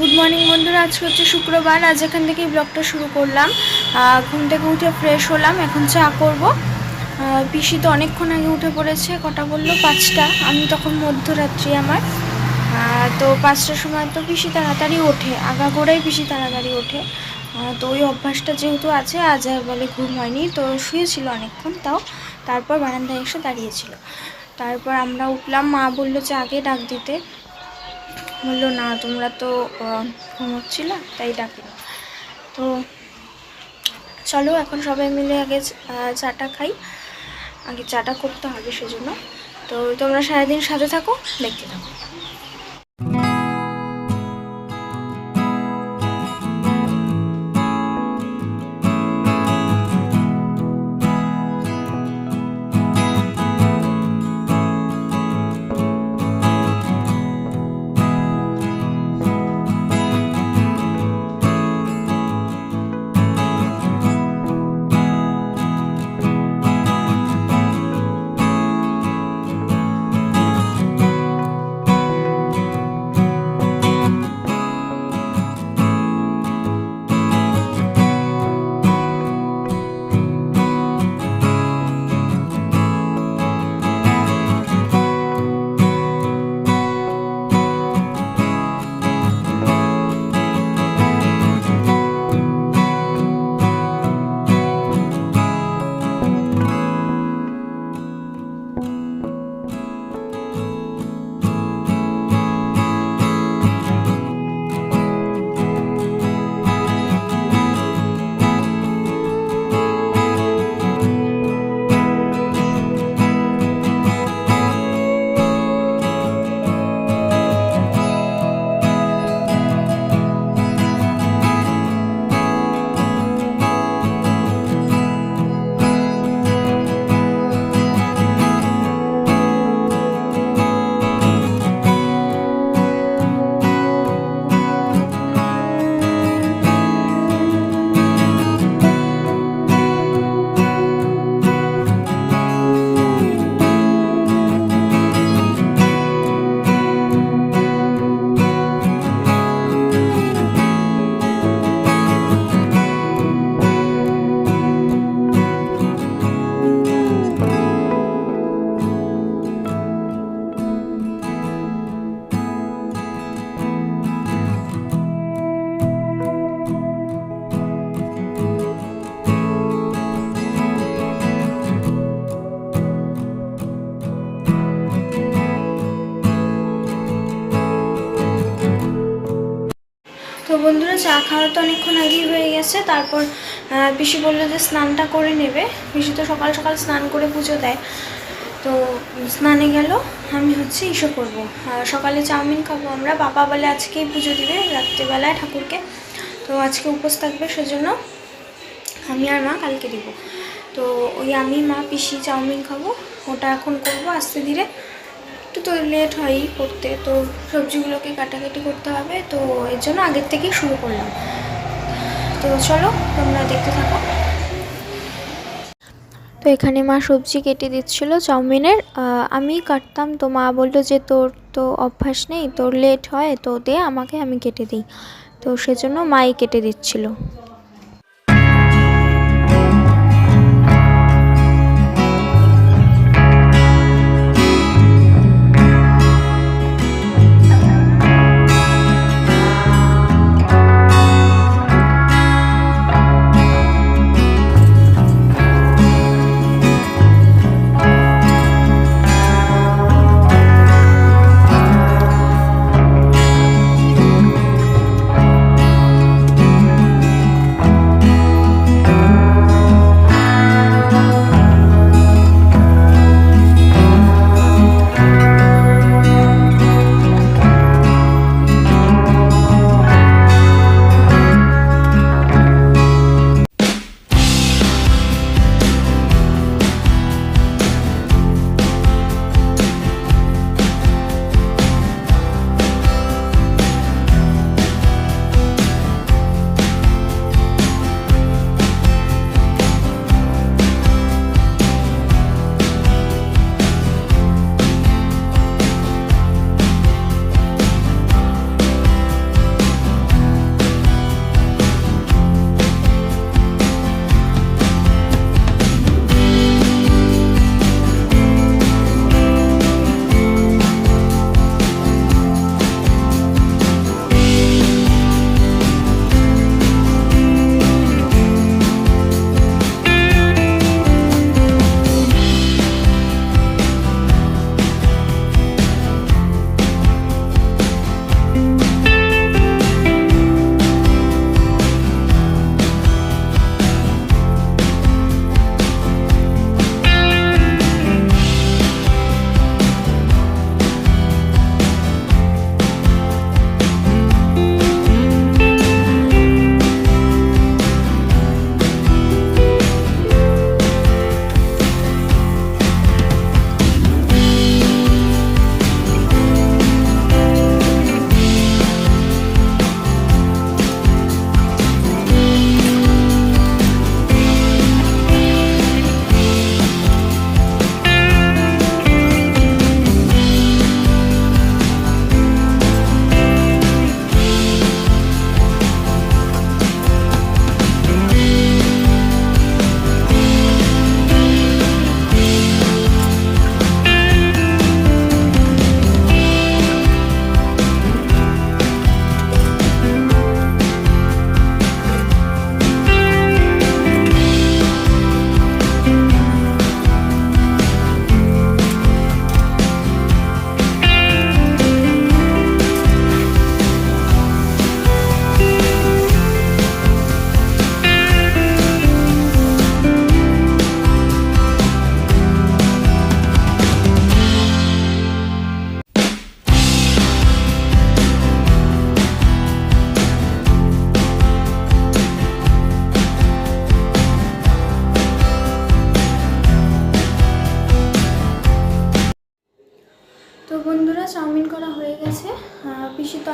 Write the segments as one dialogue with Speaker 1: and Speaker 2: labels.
Speaker 1: Good morning বন্ধুরা। আজকে হচ্ছে শুক্রবার। আজ এখান থেকেই ব্লগটা শুরু করলাম। ঘুম থেকে উঠে ফ্রেশ হলাম। এখন চা করব। পিসি তো অনেকক্ষণ আগে উঠে পড়েছে। কটা বলল? পাঁচটা। আমি তখন মধ্যরাত্রি আমার। তো পাঁচটার সময় তো পিসি তাড়াতাড়ি ওঠে। আগা গোড়াই পিসি তাড়াতাড়ি ওঠে। তো ওই অভ্যাসটা যেহেতু আছে, আজ বলে ঘুম হয়নি। তো শুয়েছিল অনেকক্ষণ তাও। তারপর বারান্দায় এসে দাঁড়িয়েছিল। তারপর আমরা উঠলাম। মা বলল যে আগে ডাক দিতে। বলল না তোমরা তো আহ, হচ্ছিল তাই ডাকিনি তো চলো এখন সবাই মিলে আগে চাটা খাই। আগে চাটা করতে হবে সেজন্য। তো তোমরা সারাদিন সাথে থাকো দেখতে থাকো। তো অনেকক্ষণ আগেই হয়ে গেছে, তারপর পিসি বলল যে স্নানটা করে নেবে। পিসি তো সকাল সকাল স্নান করে পুজো দেয়। তো স্নানে গেল, আমি হচ্ছে ইসে করব সকালে চাউমিন খাব আমরা। বাবা বলে আজকেই পুজো দিবে রাত্রেবেলায় ঠাকুরকে। তো আজকে উপোস থাকবে, সেজন্য আমি আর মা কালকে দিব। তো ওই আমি, মা, পিসি চাউমিন খাব। ওটা এখন করব আস্তে ধীরে। একটু তো লেট হয়ই করতে। তো সবজিগুলোকে কাটাকাটি করতে হবে, তো এর জন্য আগের থেকেই শুরু করলাম। তো চলো, তোমরা দেখতে থাকো। তো এখানে মা সবজি কেটে দিচ্ছিল চাউমিনের। আমি কাটতাম, তো মা বলল যে তোর তো অভ্যাস নেই, তোর লেট হয়, তো দে আমাকে, আমি কেটে দিই। তো সেজন্য মাই কেটে দিচ্ছিল।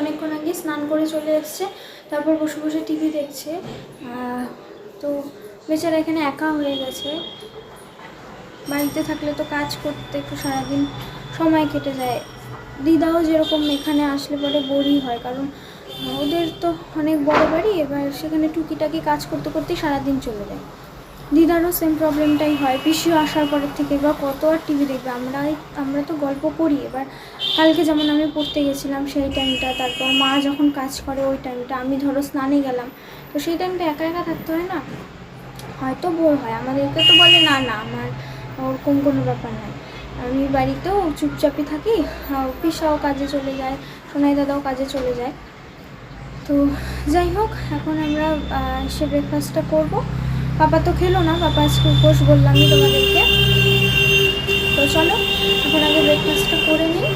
Speaker 1: অনেকক্ষণ আগে স্নান করে চলে এসছে, তারপর বসে বসে টিভি দেখছে। তো বেচারা এখানে একা হয়ে গেছে। বাড়িতে থাকলে তো কাজ করতে একটু সারাদিন সময় কেটে যায়। দিদাও যেরকম এখানে আসলে পরে বোরই হয়, কারণ ওদের তো অনেক বড় বাড়ি, এবার সেখানে টুকিটাকি কাজ করতে করতেই সারাদিন চলে যায়। দিদারও সেম প্রবলেমটাই হয়, পিসিও আসার পরের থেকে, এবার কত আর টিভি দেখবে? আমরা আমরা তো গল্প করি, এবার কালকে যেমন আমি পড়তে গেছিলাম সেই টাইমটা তারপর মা যখন কাজ করে ওই টাইমটা আমি ধরো স্নানে গেলাম, তো সেই টাইমটা একা একা থাকতে হয় না? হয়তো বোর হয়। আমাদেরকে তো বলে, না না, আমার ওরকম কোনো ব্যাপার নাই। আমি বাড়িতেও চুপচাপই থাকি পিসাও কাজে চলে যায়, সোনাই দাদাও কাজে চলে যায়। তো যাই হোক, এখন আমরা সে ব্রেকফাস্টটা করব। পাপা তো খেলো না, পাপা আজকে উপোস বললামই তোমাদেরকে। তো চলো, এখন আগে ব্রেকফাস্টটা করে নিই।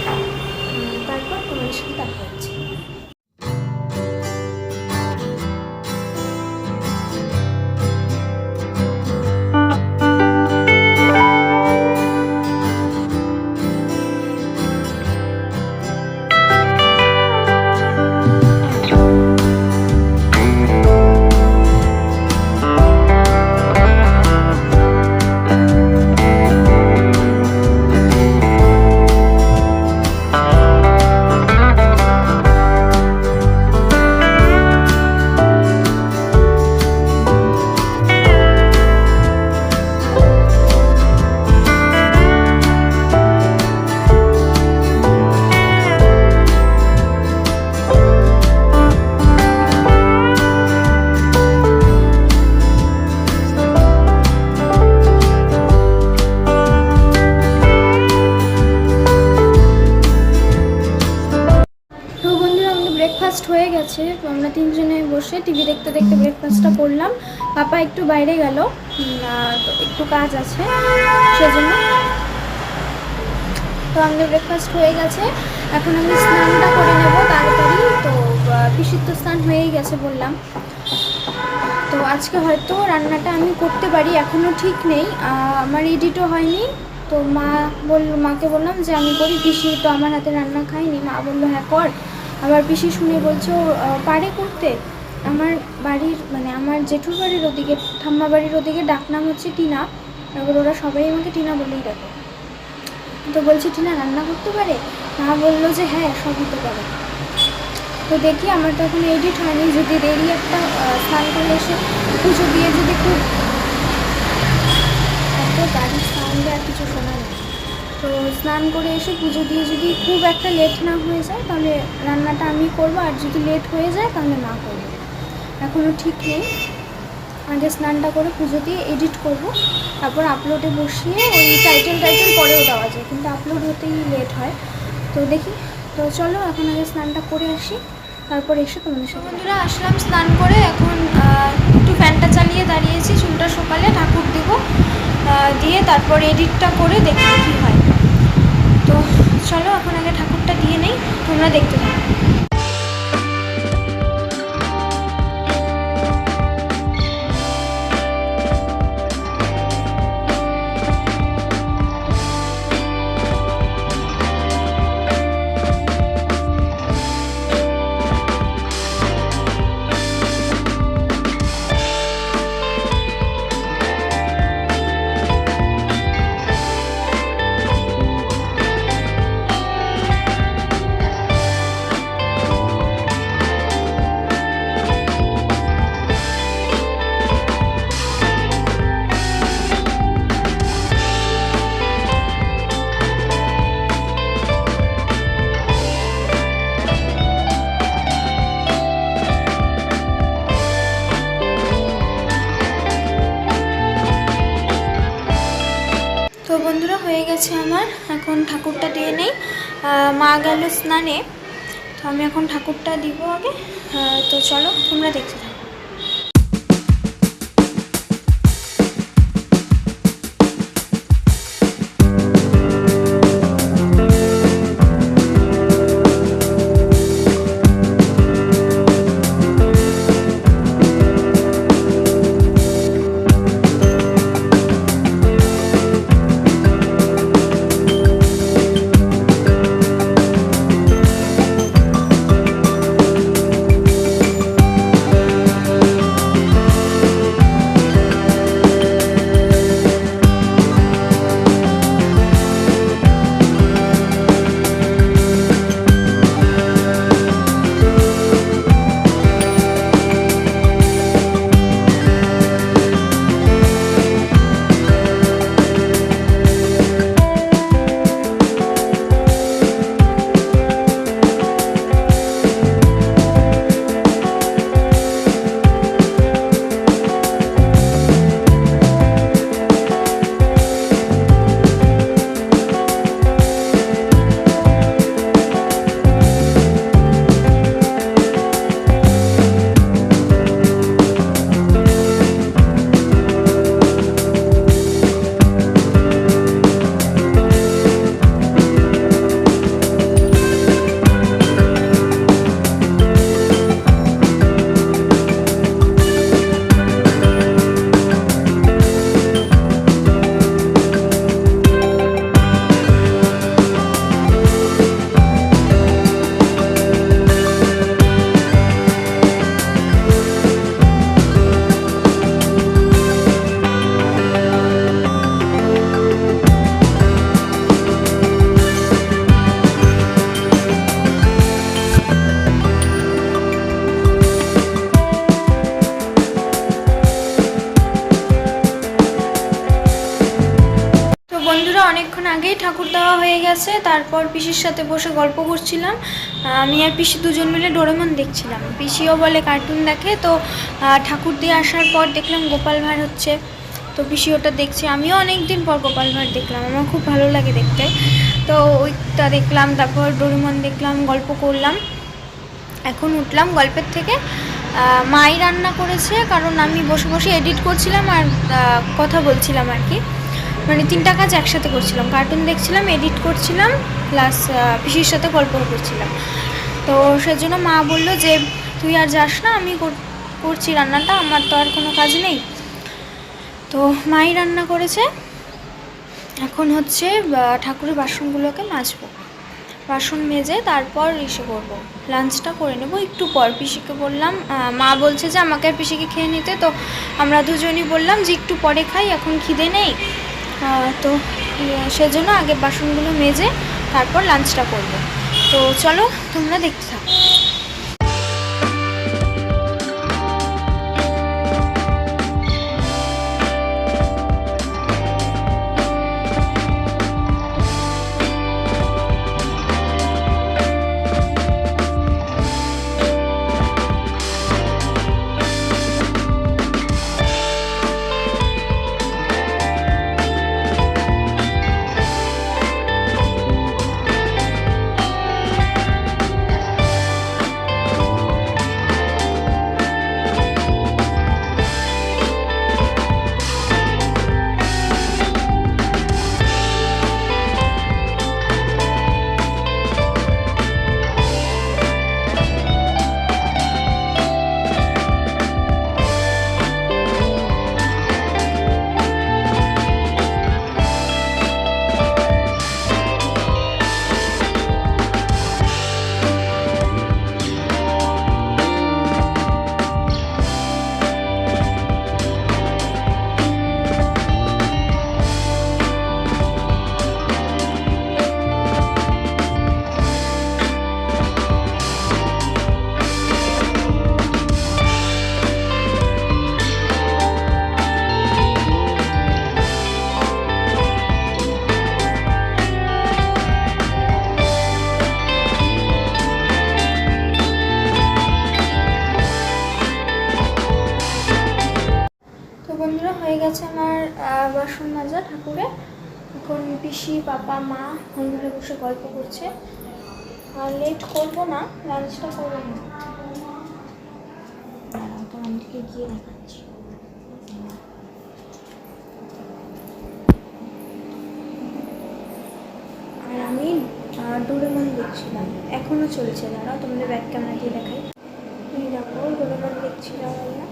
Speaker 1: ব্রেকফাস্ট হয়ে গেছে, তো আমরা তিনজনে বসে টিভি দেখতে দেখতে ব্রেকফাস্টটা করলাম। পাপা একটু বাইরে গেল একটু কাজ আছে, সেজন্য। তো আমাদের ব্রেকফাস্ট হয়ে গেছে। এখন আমি স্নানটা করে নেব তাড়াতাড়ি, তো পিসির তো স্নান হয়েই গেছে বললাম। তো আজকে হয়তো রান্নাটা আমি করতে পারি এখনও ঠিক নেই। আমার এডিটও হয়নি। তো মা বলল, মাকে বললাম যে আমি করি, পিসি তো আমার হাতে রান্না খাইনি মা বলল হ্যাঁ কর। আবার পিসি শুনে বলছো আহ, পারে করতে। আমার বাড়ির মানে আমার জেঠুর বাড়ির ওদিকে ঠাম্মা বাড়ির ওদিকে ডাকনাম হচ্ছে টিনা। এবার ওরা সবাই আমাকে টিনা বলেই ডাকে। তো বলছি টিনা রান্না করতে পারে? মা বলল যে হ্যাঁ সবই তো পারে। তো দেখি আমার তো এখন এডিট হয়নি। যদি দেরি একটা স্নান করে এসে পুজো দিয়ে যদি খুব এত গাড়ির সাউন্ডে আর কিছু শোনা তো স্নান করে এসে পুজো দিয়ে যদি খুব একটা লেট না হয়ে যায়, তাহলে রান্নাটা আমি করব, আর যদি লেট হয়ে যায়, তাহলে না করব। এখনও ঠিক নেই। আগে স্নানটা করে পুজো দিয়ে এডিট করব। তারপর আপলোডে বসিয়ে ওই টাইটেল টাইটেল পরেও দেওয়া যায়, কিন্তু আপলোড হতেই লেট হয়। তো দেখি। তো চলো, এখন আগে স্নানটা করে আসি। তারপর এসে তোমাদের সাথে বন্ধুরা, আসলাম স্নান করে। এখন ফ্যানটা চালিয়ে দাঁড়িয়েছি, চুলটা সকালে ঠাকুর দেব দিয়ে তারপর এডিটটা করে দেখি কী হয়। তো চলো এখন আগে ঠাকুরটা দিয়ে নেই, তোমরা দেখতে থাকো। ঠাকুরটা দিয়ে নেই। মা গেল স্নানে। তো আমি এখন ঠাকুরটা দিব আগে। তো চলো, তোমরা দেখতে অনেকক্ষণ আগেই ঠাকুর দেওয়া হয়ে গেছে। তারপর পিসির সাথে বসে গল্প করছিলাম। আমি আর পিসি দুজন মিলে ডোরেমন দেখছিলাম। পিসিও বলে কার্টুন দেখে, তো ঠাকুর দিয়ে আসার পর দেখলাম গোপাল ভাঁড় হচ্ছে। তো পিসি ওটা দেখছে। আমিও অনেক দিন পর গোপাল ভাঁড় দেখলাম। আমার খুব ভালো লাগে দেখতে। তো ওইটা দেখলাম, তারপর ডোরেমন দেখলাম, গল্প করলাম। এখন উঠলাম গল্পের থেকে। মাই রান্না করেছে, কারণ আমি বসে বসে এডিট করছিলাম আর কথা বলছিলাম আর কি। মানে তিনটা কাজ একসাথে করছিলাম। কার্টুন দেখছিলাম এডিট করছিলাম প্লাস পিসির সাথে গল্প করছিলাম। তো সেজন্য মা বলল যে, তুই আর যাস না, আমি কর- করছি রান্নাটা, আমার তো আর কোনো কাজ নেই। তো মাই রান্না করেছে। এখন হচ্ছে ঠাকুরের বাসনগুলোকে মাজবো। বাসন মেজে তারপর এসে করব। লাঞ্চটা করে নেব একটু পর। পিসিকে বললাম মা বলছে যে, আমাকে আর পিসিকে খেয়ে নিতে। তো আমরা দুজনই বললাম যে, একটু পরে খাই, এখন খিদে নেই। তো সেজন্য আগে বাসনগুলো মেজে তারপর লাঞ্চটা করব। তো চলো তোমরা দেখতে থাকো। পিসি পাপা মা ঘরে বসে গল্প করছে। আর লেট করব না লাঞ্চটা করব না। দাঁড়াও, গিয়ে দেখাচ্ছি। আর আমি ডোরেমন দেখছিলাম। এখনও চলছে দাঁড়াও তোমাদের ব্যাক ক্যামেরা দিয়ে দেখাই। এই দেখো ডোরেমন দেখছিলাম আমরা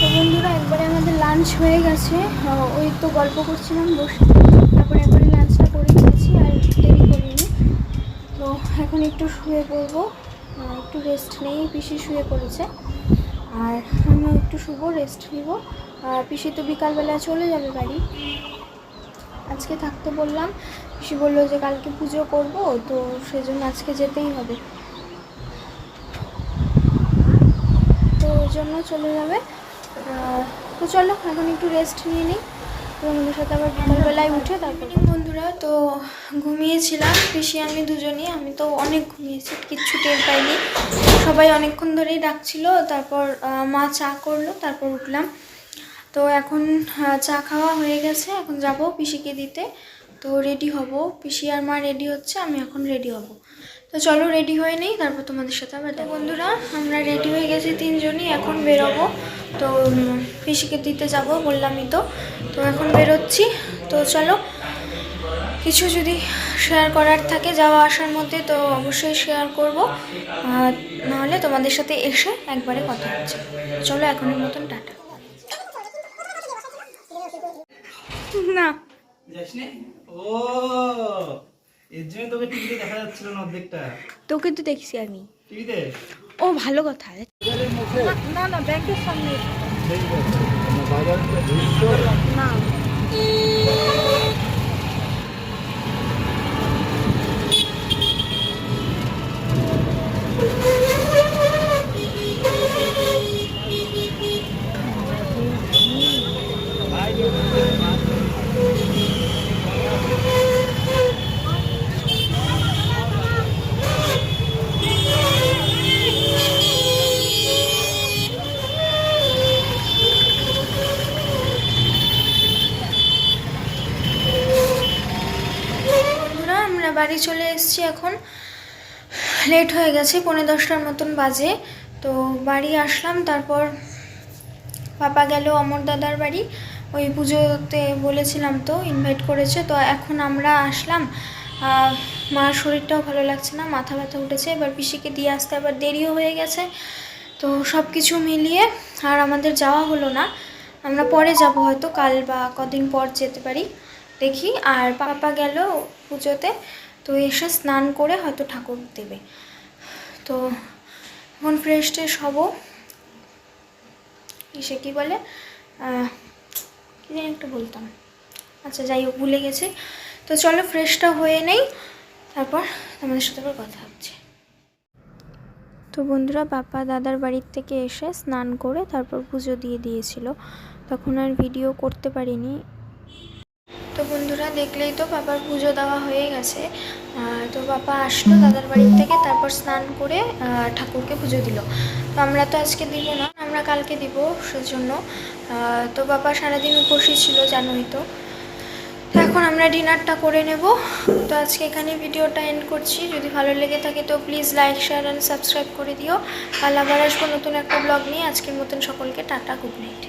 Speaker 1: তো বন্ধুরা একবারে আমাদের লাঞ্চ হয়ে গেছে। ওই তো গল্প করছিলাম, বসে তারপরে একবারে লাঞ্চটা করে নিয়েছি আর দেরি করিনি। তো এখন একটু শুয়ে পড়ব। একটু রেস্ট নেই, পিসি শুয়ে পড়েছে। আর আমিও একটু শুবো রেস্ট নিব। আর পিসি তো বিকালবেলা চলে যাবে বাড়ি। আজকে থাকতে বললাম, পিসি বলল যে কালকে পুজো করব, তো সেজন্য আজকে যেতেই হবে। তো ওই জন্য চলে যাবে। তো চলো, এখন একটু রেস্ট নিয়ে নিই। তোমাদের সাথে আবার বিকালবেলায় উঠে তারপর বন্ধুরা, তো ঘুমিয়েছিলাম, পিসি আমি দুজনই, আমি তো অনেক ঘুমিয়েছি, কিচ্ছু টের পাইনি। সবাই অনেকক্ষণ ধরেই ডাকছিল, তারপর মা চা করল, তারপর উঠলাম। তো এখন চা খাওয়া হয়ে গেছে, এখন যাব পিসিকে দিতে। তো রেডি হব, পিসি আর মা রেডি হচ্ছে, আমি এখন রেডি হব। তো চলো রেডি হয়ে নেই তারপর তোমাদের সাথে আবার দেখা। বন্ধুরা আমরা রেডি হয়ে গেছি তিনজনই এখন বেরোবো। তো পিসিকে দিতে যাব বললামই তো। তো এখন বেরোচ্ছি। তো চলো কিছু যদি শেয়ার করার থাকে যাওয়া আসার মধ্যে তো অবশ্যই শেয়ার করব। নাহলে তোমাদের সাথে এসে একবারে কথা হচ্ছে। চলো এখনের মতন টাটা। না।
Speaker 2: ও! এর জন্য তোকে টিভিতে দেখা যাচ্ছিল না অর্ধেকটা।
Speaker 1: তোকে তো দেখছি আমি।
Speaker 2: টিভিতে
Speaker 1: ও ভালো কথা। না না ব্যাংকের সামনে। না লেট হয়ে গেছে পনেরো দশটার মতন বাজে। তো বাড়ি আসলাম, তারপর পাপা গেল অমর দাদার বাড়ি। ওই পুজোতে বলেছিলাম তো ইনভাইট করেছে। তো এখন আমরা আসলাম। মার শরীরটাও ভালো লাগছে না, মাথা ব্যথা উঠেছে। এবার পিসিকে দিয়ে আসতে আবার দেরিও হয়ে গেছে। তো সব কিছু মিলিয়ে আর আমাদের যাওয়া হলো না। আমরা পরে যাব হয়তো, কাল বা কদিন পর যেতে পারি। দেখি। আর পাপা গেল পুজোতে, তো এসে স্নান করে হয়তো ঠাকুর দেবে। তো এখন ফ্রেশ ট্রেশ হব। সে কী বলে কী জানি একটা বলতাম। আচ্ছা যাই হোক, ভুলে গেছি। তো চলো ফ্রেশটা হয়ে নেই। তারপর আমাদের সাথে আবার কথা হচ্ছে। তো বন্ধুরা বাপ্পা দাদার বাড়ির থেকে এসে স্নান করে তারপর পুজো দিয়ে দিয়েছিল। তখন আর ভিডিও করতে পারিনি। তো বন্ধুরা দেখলেই তো বাবার পুজো দেওয়া হয়ে গেছে। তো বাবা আসলো দাদার বাড়ির থেকে, তারপর স্নান করে ঠাকুরকে পুজো দিল। তো আমরা তো আজকে দিব না, আমরা কালকে দিব সেজন্য। তো বাবা সারাদিন উপসী ছিল, জানোই তো। এখন আমরা ডিনারটা করে নেব। তো আজকে এখানে ভিডিওটা এন্ড করছি। যদি ভালো লেগে থাকে তো please like share and subscribe করে দিও। কাল আবার আসব নতুন একটা ব্লগ নিয়ে। আজকের মতন সকলকে টাটা গুড নাইট